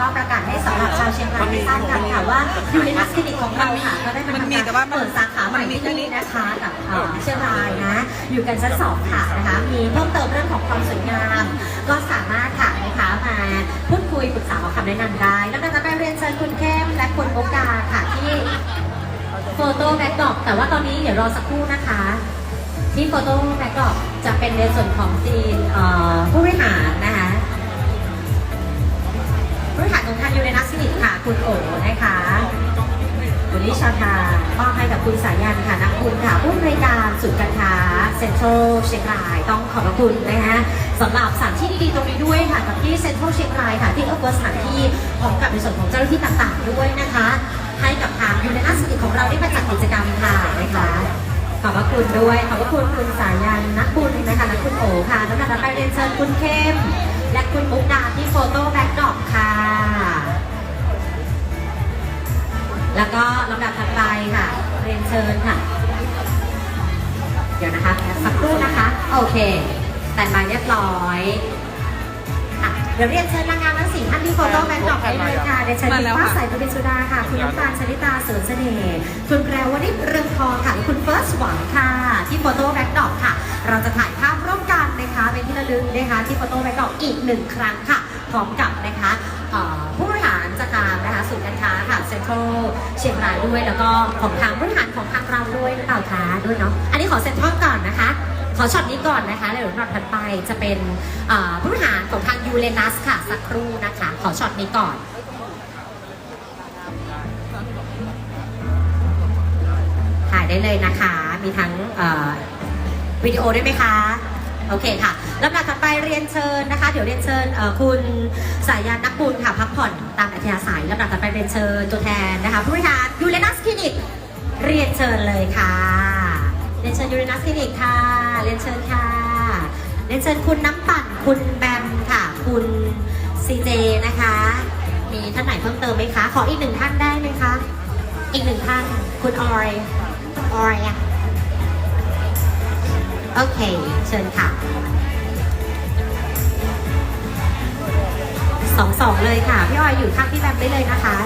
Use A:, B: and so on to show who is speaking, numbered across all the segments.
A: ก็ประกาศให้สำหรับชาวเชียงรายได้ทราบกันค่ะว่าอยู่ในนักคลินิกของเราค่ะก็ได้มา
B: มันมี
A: ทำ
B: แต่
A: การ
B: ว่า
A: เปิดสาขาใหม่ที่
B: นี่
A: นะคะกับเชียงรายนะ อยู่กันชั้นสองค่ะนะคะมีเพิ่มเติมเรื่องของความสวยงาม ก็สามารถค่ะนะคะมาพูดคุยปรึกษาขอคำแนะนำได้แล้วก็จะไปเรียนเชิญคุณเข้มและคุณโอกาค่ะที่โฟโต้แบ็กดรอปแต่ว่าตอนนี้เดี๋ยวรอสักครู่นะคะที่โฟโต้แบ็กดรอปจะเป็นในส่วนของซีนผู้บริหารนะคะ ผู้บริหารของทางยูเรนัสคลินิกค่ะ คุณโอ๋นะคะวันนี้ชาทามอบให้กับคุณสายันค่ะนักคุณค่ะผู้อำนวยการศูนย์การค้าเซ็นทรัลเชียงรายต้องขอบพระคุณนะคะสำหรับสถานที่ดีๆตรงนี้ด้วยค่ะกับที่เซ็นทรัลเชียงรายค่ะที่เอื้อเฟื้อสถานที่พร้อมกับในส่วนของเจ้าหน้าที่ต่างๆด้วยนะคะ ให้กับทางยูเรนัสคลินิกของเราได้มาจัดกิจกรรมค่ะนะคะขอบพระคุณด้วย ขอบพระคุณคุณสายันนักบุญนะคะและคุณโอค่ะแล้วก็ไปเรียนเชิญคุณเข้ม และคุณมุกดาที่โฟโต้แบ็กดรอปค่ะ แล้วก็ลำดับถัดไปค่ะ เรียนเชิญค่ะ เดี๋ยวนะคะสักครู่นะคะ โอเค แต่มาเรียบร้อยอะเดี๋ยวเรียนเชิญนางงามทั้งสี่ท่านที่โฟโต้แบ็กดรอปได้เลยค่ะเรียนเชิญ
B: มา
A: คุณ
B: แล้ว
A: ฟ้า
B: ค่ะ
A: ใสประดิษฐ์สุดาค่ะ คุณน้ำตาลชลิตาเสริมเสน่ห์คุณแพรวนิชเรืองทองค่ะและคุณเฟิร์สหวังค่ะ ที่โฟโต้แบ็กดรอปค่ะ เราจะถ่ายภาพร่วมกั นะคะเป็นที่ระลึกนะคะที่โฟโต้แบ็กดรอปอีกหนึ่งครั้งค่ะ พร้อมกับนะคะผู้บริหารจากทางนะคะศูนย์การค้าค่ะเซ็นทรัลเชียงรายด้วย แล้วก็ของทางผู้บริหารของทางเราด้วยหรือเปล่าคะด้วยเนาะอันนี้ขอเซ็นทรัลก่อนนะคะ ขอช็อตนี้ก่อนนะคะแล้วเดี๋ยวช็อตถัดไปจะเป็นผู้บริหารของทางยูเรนัสค่ะสักครู่นะคะ ขอช็อตนี้ก่อนถ่ายได้เลยนะคะ มีทั้งวิดีโอได้ไหมคะ โอเคค่ะลำดับถัดไปเรียนเชิญนะคะ เดี๋ยวเรียนเชิญคุณสายยานนักบุญค่ะพักผ่อนตามอัธยาศัยลำดับถัดไปเรียนเชิญตัวแทนนะคะผู้บริหารยูเรนัสคลินิกเรียนเชิญเลยค่ะ เรียนเชิญยูเรนัสคลินิกค่ะ เรียนเชิญค่ะ เรียนเชิญคุณน้ำปั่นคุณแบมค่ะ คุณซีเจนะคะ มีท่านไหนเพิ่มเติมไหมคะ ขออีกหนึ่งท่านได้ไหมคะ อีกหนึ่งท่าน คุณออยออยอะ โอเค เชิญค่ะสองสองเลยค่ะ พี่ออยอยู่ข้างพี่แบมได้เลยนะคะ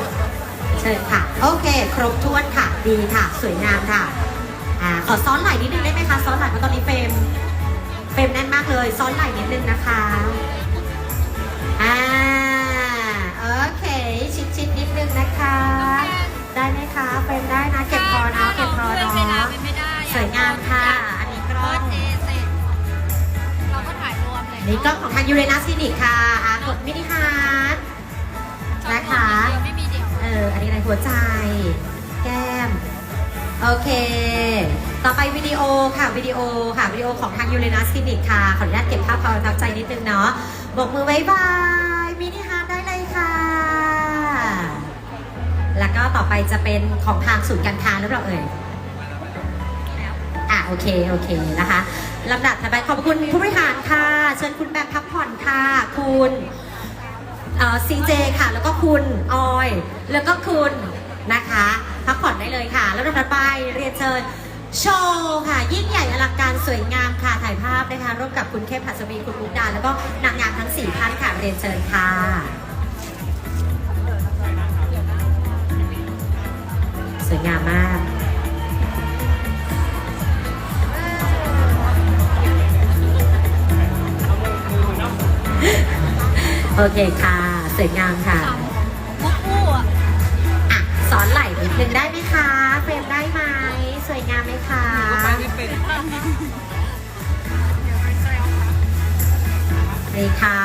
A: เชิญค่ะ โอเค ครบถ้วนค่ะ ดีค่ะ สวยงามค่ะอ่าขอซ้อนไหล่นิดนึงได้ไหมคะซ้อนไหล่เพราะตอนนี้เฟรมเฟรมแน่นมากเลย ซ้อนไหล่นิดนึงนะคะอ่าโอเค ชิดชิดๆนิดนึงนะคะ ได้ไหมคะเฟรมได้นะ เก็บพอเนาะเก็บพอเนาะสวยงามค่ะ นี่กล้องของทางยูเรนัสคลินิกค่ะอ่ากดมินิฮาร์ดนะคะ
C: ไม่มีเดียว
A: เออ อันนี้อะไรหัวใจ แก้ม โอเค ต่อไปวิดีโอค่ะวิดีโอค่ะวิดีโอของทางยูเรนัสคลินิกค่ะ ขออนุญาตเก็บภาพความประทับใจนิดนึงเนาะบอกมือบายบายมินิฮาร์ดได้เลยค่ะ แล้วก็ต่อไปจะเป็นของทางศูนย์การค้าหรือเปล่าเอ่ยอะโอเค โอเคนะคะ ลำดับถัดไปขอบคุณผู้บริหารค่ะ เชิญคุณแบมพักผ่อนค่ะ คุณซีเจค่ะ แล้วก็คุณออย แล้วก็คุณนะคะ พักผ่อนได้เลยค่ะ แล้วถัดไปเรียนเชิญโชว์ค่ะ ยิ่งใหญ่อลังการสวยงามค่ะ ถ่ายภาพนะคะร่วมกับคุณเข้มผัสวีคุณมุกดา แล้วก็นางงามทั้งสี่ท่านค่ะ เรียนเชิญค่ะสวยงามมาก โอเคค่ะสวยงามค่ะ
C: คู่คู่อะ
A: อะสอนไหล่นิดนึงได้ไหมคะเฟรมได้ไหมสวยงามไหมคะ
B: เป็น
A: นี่ค่ะ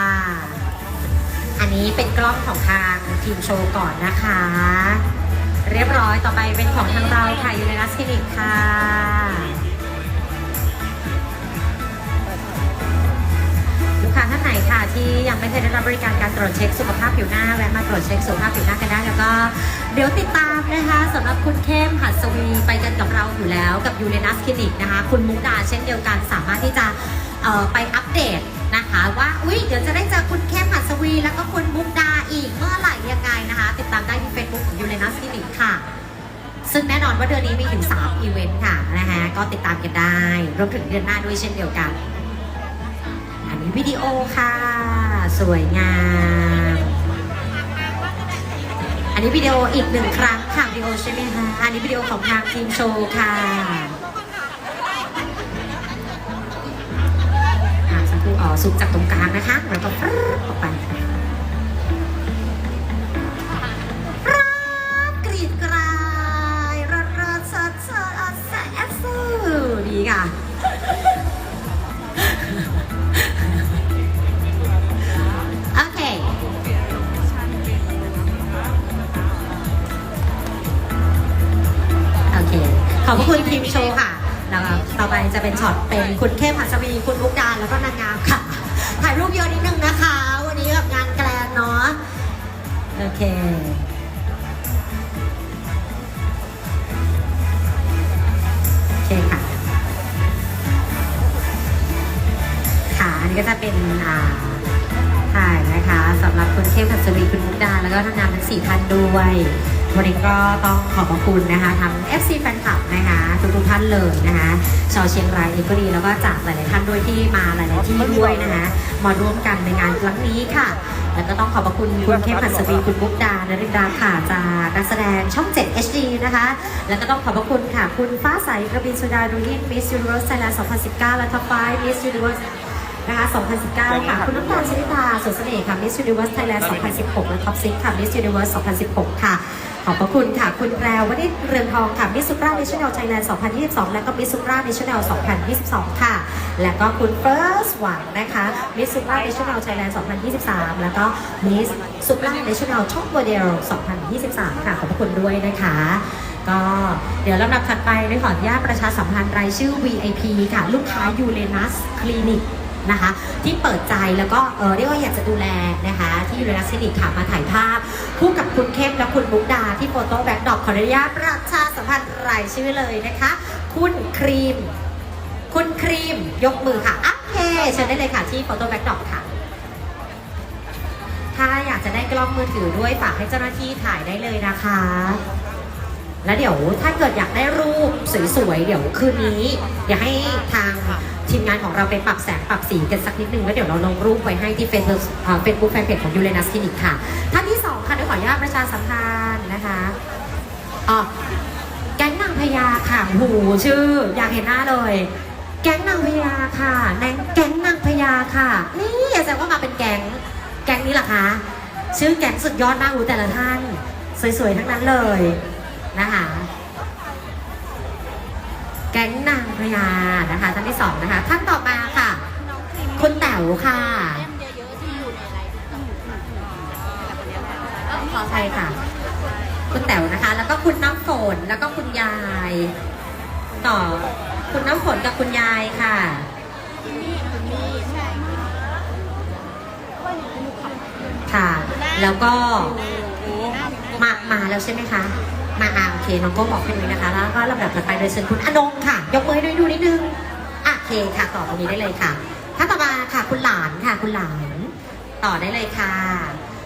A: อันนี้เป็นกล้องของทางทีมโชว์ก่อนนะคะ เรียบร้อยต่อไปเป็นของทางเราค่ะยูเรนัสคลินิกค่ะ นไหนค่ะที่ยังไม่เคยได้รับบริการการตรวจเช็คสุขภาพผิวหน้าแวะมาตรวจเช็คสุขภาพผิวหน้ากันได้แล้วก็เดี๋ยวติดตามนะคะสำหรับคุณเข้มหัสวีไปกันกับเราอยู่แล้วกับยูเรนัสคลินิกนะคะคุณมุกดาเช่นเดียวกันสามารถที่จะไปอัปเดตนะคะว่าอุ้ยเดี๋ยวจะได้เจอคุณเข้มหัสวี แล้วก็คุณมุกดาอีกเมื่อไหร่ยังไงนะคะ ติดตามได้ที่เฟซบุ๊กของยูเรนัสคลินิกค่ะซึ่งแน่นอนว่าเดือนนี้มีถึง3อีเวนต์ค่ะนะคะก็ติดตามกันได้รวมถึงเดือนหน้าด้วยเช่นเดียวกัน วิดีโอค่ะ สวยงาม อันนี้วิดีโออีกหนึ่งครั้งค่ะวิดีโอใช่ไหมคะอันนี้วิดีโอของทางทีมโชว์ค่ะอะสักครู่อ๋อซุกจากตรงกลางนะคะ แล้วก็ฟรึ๊บออกไปายรูปเยอะนิดนึงนะคะ วันนี้กับงานแกลนเนาะโอเคโอเคค่ะค่ะอันนี้ก็จะเป็นอ่าถ่ายนะคะสำหรับคุณเข้มหัสวีคุณมุกดาแล้วก็ทางงานทั้งสี่ท่านด้วย วันนี้ก็ต้องขอบพระคุณนะคะทั้ง FC แฟนคลับนะคะทุกๆท่านเลยนะคะชาวเชียงรายเองก็ดีแล้วก็จากหลายๆท่านด้วยที่มาหลายๆที่ด้วยนะคะมาร่วมกันในงานครั้งนี้ค่ะ แล้วก็ต้องขอบพระคุณคุณเข้มหัสวีคุณมุกดานรินดาค่ะจากนักแสดงช่อง 7 HD นะคะ แล้วก็ต้องขอบพระคุณค่ะ คุณฟ้าใสกระบินสุดาดุยิน Miss Universe Thailand 2019 และ Top 5 Miss Universe นะคะ 2019 ค่ะ คุณน้ำตาลชนิตาสุดเสน่ห์ค่ะ Miss Universe Thailand 2016 และ Top 6ค่ะ Miss Universe 2016 ค่ะ ขอบพระคุณค่ะ คุณแพรววนิชเรืองทองค่ะ Miss Supra National Thailand 2022 และก็ Miss Supra National 2022 ค่ะ และก็คุณ First หวังนะคะ Miss Supra National Thailand 2023 แล้วก็ Miss Supra National Top Model 2023 ค่ะ ขอบพระคุณด้วยนะคะ ก็เดี๋ยวลำดับถัดไปได้ขออนุญาตประชาสัมพันธ์รายชื่อ VIP ค่ะ ลูกค้ายูเรนัสคลินิก นะคะ ที่เปิดใจแล้วก็เออเรียกว่าอยากจะดูแลนะคะ ที่ยูเรนัสคลินิกค่ะมาถ่ายภาพ คู่กับคุณเข้มและคุณมุกดาที่โฟโต้แบ็กดรอปขออนุญาตประชาสัมพันธ์รายชื่อเลยนะคะ คุณครีม คุณครีมยกมือค่ะโอเคเชิญได้เลยค่ะที่โฟโต้แบ็กดรอปค่ะถ้าอยากจะได้กล้องมือถือด้วยฝากให้เจ้าหน้าที่ถ่ายได้เลยนะคะ แล้วเดี๋ยวถ้าเกิดอยากได้รูปสวยๆ เดี๋ยวคืนนี้ เดี๋ยวให้ทาง ทีมงานของเราไปปรับแสงปรับสีกันสักนิดนึงแล้วเดี๋ยวเราลงรูปไว้ให้ที่เฟซบุ๊กเฟซบุ๊กแฟนเพจของยูเรนัสคลินิกค่ะ ท่านที่สองค่ะดี๋ยขออนุญาตประชาสัมพันธ์นะคะอ๋อแก๊งนางพญาค่ะหูชื่อ อยากเห็นหน้าเลย แก๊งนางพญาค่ะแนแก๊งนางพญาค่ะ นี่อย่าแซวว่ามาเป็นแก๊งแก๊งนี้หรอคะชื่อแก๊งสุดยอดมากรู้แต่ละท่าน สวยๆทั้งนั้นเลยนะคะ ก๊งนางพญานะคะท่านที่สองนะคะท่านต่อมาค่ะ คุณแต๋วค่ะ
C: เล่มเยอในไลฟ์ต้อง
A: ขออภัยค่ะ คุณแต๋วนะคะ แล้วก็คุณน้ำฝนแล้วก็คุณยาย ต่อคุณน้ำฝนกับคุณยายค่ะค่ะ แล้วก็มามาแล้วใช่ไหมคะ มาอา น้องโก้บอกให้ดูนะคะ แล้วก็ลำดับถัดไปโดยเชิญคุณอนงค่ะ ยกมือให้ด้วยดูนิดนึงอะโอเคค่ะต่อตรงนี้ได้เลยค่ะถ้านต่อมาค่ะ คุณหลานค่ะ คุณหลาน ต่อได้เลยค่ะ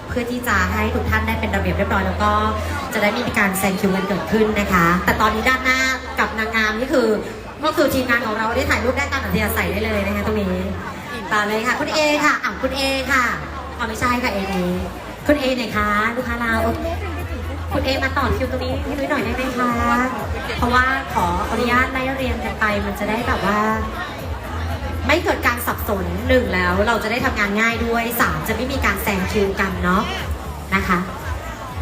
A: เพื่อที่จะให้ทุกท่านได้เป็นระเบียบเรียบร้อยแล้วก็จะได้มมีการแซงคิวกันเกิดขึ้นนะคะ แต่ตอนนี้ด้านหน้ากับนางงามนี่คือก็คือทีมงานของเราได้ถ่ายรูปได้ตามอัธยาศัยได้เลยนะคะตรงนี้ต่อเลยค่ะ คุณเอค่ะอะคุณเอค่ะอ๋อไม่ใช่ค่ะเอนี้คุณเอไหนคะลูกค้าเรา คุณเอมาต่อคิวตรงนี้ให้ด้ยหน่อยได้ไหมคะ เพราะว่าขออนุญาตไล่เรียงกันไป มันจะได้แบบว่า ไม่เกิดการสับสนหนึ่งแล้ว เราจะได้ทำงานง่ายด้วยสามจะไม่มีการแซงคิวกันเนาะนะคะ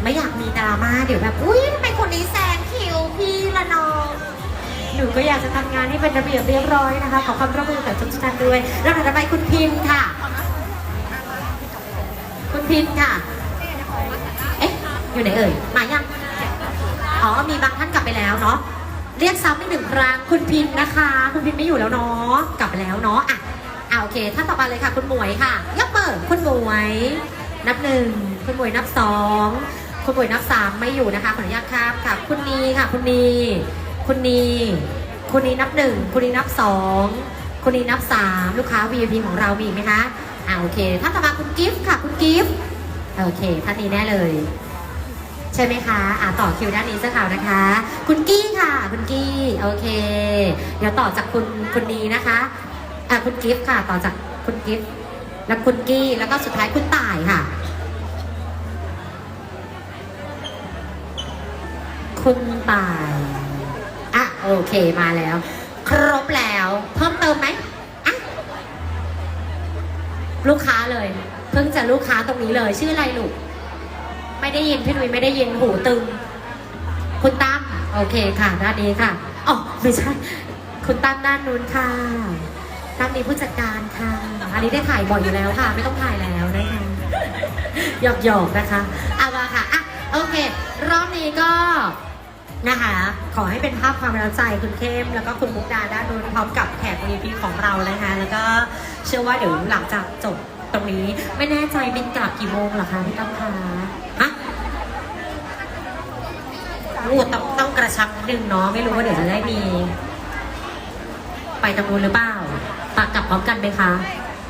A: ไม่อยากมีดราม่าเดี๋ยวแบบอุ้ยทำไมคนนี้แซงคิวพี่ละน้องหนูก็อยากจะทำงานให้เป็นระเบียบเรียบร้อยนะคะขอความร่วมมือกับทุกท่านด้วยแล้วถัดไปคุณพิมพ์ค่ะ คุณพิมพ์ค่ะ อยู่ไหนเอ่ย มายัง อ๋อ มีบางท่านกลับไปแล้วเนาะ เรียกซ้ำอีกหนึ่งครั้งคุณพิมพ์นะคะ คุณพิมพ์ไม่อยู่แล้วเนาะ กลับไปแล้วเนาะ อะอะโอเค ท่านต่อไปเลยค่ะ คุณหมวยค่ะยกมือคุณหมวย นับหนึ่ง คุณหมวยนับสอง คุณหมวยนับสามไม่อยู่นะคะ ขออนุญาตครับค่ะ คุณนีค่ะ คุณนี คุณนี คุณนีนับหนึ่ง คุณนีนับสอง คุณนีนับสามลูกค้า VIP ของเรามีไหมคะ อ่าโอเค ท่านต่อมาคุณกิฟต์ค่ะ คุณกิฟต์โอเค ท่านนี้แน่เลย ใช่ไหมคะอ่าต่อคิวด้านนี้เสื้อขาวนะคะ คุณกี้ค่ะ คุณกี้โอเค เดี๋ยวต่อจากคุณคุณนีนะคะอ่าคุณกิฟต์ค่ะ ต่อจากคุณกิฟต์แล้วคุณกี้แล้วก็สุดท้ายคุณต่ายค่ะ คุณป่ายอะโอเคมาแล้ว ครบแล้วเพิ่มเติมไหมอะลูกค้าเลย เพิ่งจะลูกค้าตรงนี้เลยชื่ออะไรลูก ไม่ได้ยินพี่นุ้ยไม่ได้ยินหูตึง คุณตั้มโอเคค่ะด้านนี้ค่ะอ๋อไม่ใช่คุณตั้มด้านนู้นค่ะด้านนี้ผู้จัดการค่ะ อันนี้ได้ถ่ายบ่อยอยู่แล้วค่ะ ไม่ต้องถ่ายแล้วนะคะหยอกหยอกๆนะคะเอามาค่ะอะโอเค รอบนี้ก็นะคะ ขอให้เป็นภาพความประทับใจคุณเข้ม แล้วก็คุณมุกดาด้านนู้นพร้อมกับแขก VIP ของเรานะคะ แล้วก็เชื่อว่าเดี๋ยวหลังจากจบตรงนี้ ไม่แน่ใจบินกลับกี่โมงหรอคะพี่ตั้มคะ รูดต้องต้องกระชับนิดนึงเนาะไม่รู้ว่าเดี๋ยวจะได้มี ไปตรงนู้นหรือเปล่าปากกลับพร้อมกันไหมคะ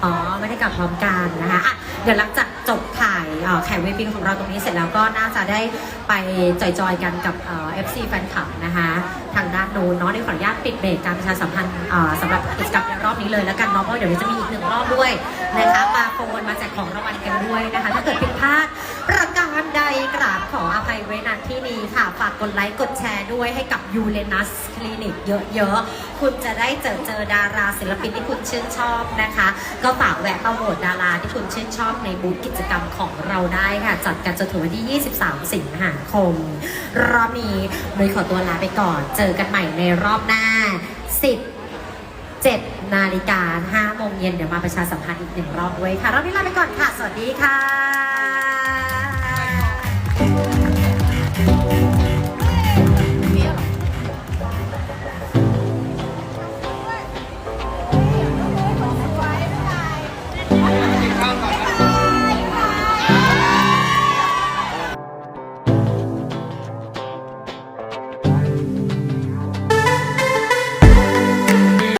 A: อ๋อไม่ได้กลับพร้อมกันนะคะอะเดี๋ยวหลังจากจบถ่ายแข่งเวทีของเราตรงนี้เสร็จแล้วก็น่าจะได้ไปจอยๆกันกับเอฟซีแฟนคลับนะคะทางด้านโน้นเนาะในขออนุญาตปิดเบรกการประชาสัมพันธ์สำหรับกิจกรรมในรอบนี้เลยแล้วกันเนาะเพราะเดี๋ยวจะมีอีกหนึ่งรอบด้วยนะคะมาโฟนมาแจกของรางวัลกันด้วยนะคะ ถ้าเกิดผิดพลาดประ การใดกราบขออภัยไว้ณที่นี้ค่ะ ฝากกดไลค์กดแชร์ด้วยให้กับยูเ n นัสคลินิกเยอะๆ คุณจะได้เจอเจอดาราศิลปินที่คุณชื่นชอบนะคะ ก็ฝากแวะมาโหวตดาราที่คุณชื่นชอบในบูธกิจกรรมของเราได้ค่ะ จัดกันจนถึงวันที่ 23 สิงหาคม รอบนี้นุ้ยขอตัวลาไปก่อน เจอกันใหม่ในรอบหน้า 10 7นาฬิกา5โมงเย็นเดี๋ยวมาประชาสัมพันธ์อีกหนึ่งรอบด้วยค่ะ รอบนี้ลาไปก่อนค่ะ สวัสดีค่ะ